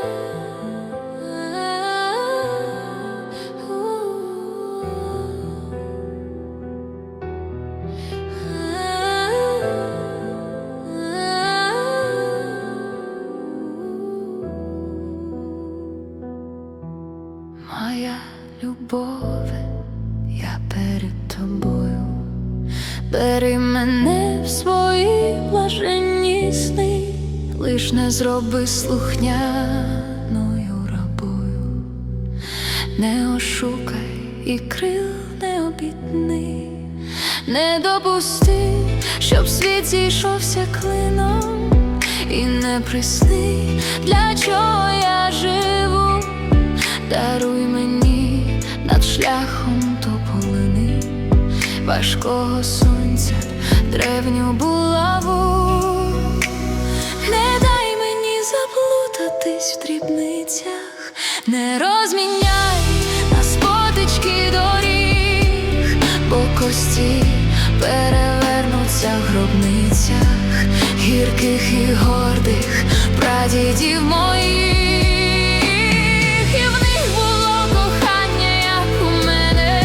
Моя любове, я перед тобою, бери мене в свої лиш не зроби слухняною рабою, не ошукай і крил не обітни, не допусти, щоб світ зійшовся клином, і не присни, для чого я живу. Даруй мені над шляхом тополини важкого сонця древню булаву. Не розміняй на спотички доріг, бо кості перевернуться в гробницях гірких і гордих прадідів моїх. І в них було кохання, як у мене,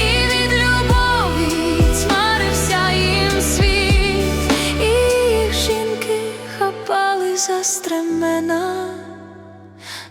і від любові змарився їм світ, і їх жінки хапали за стремена.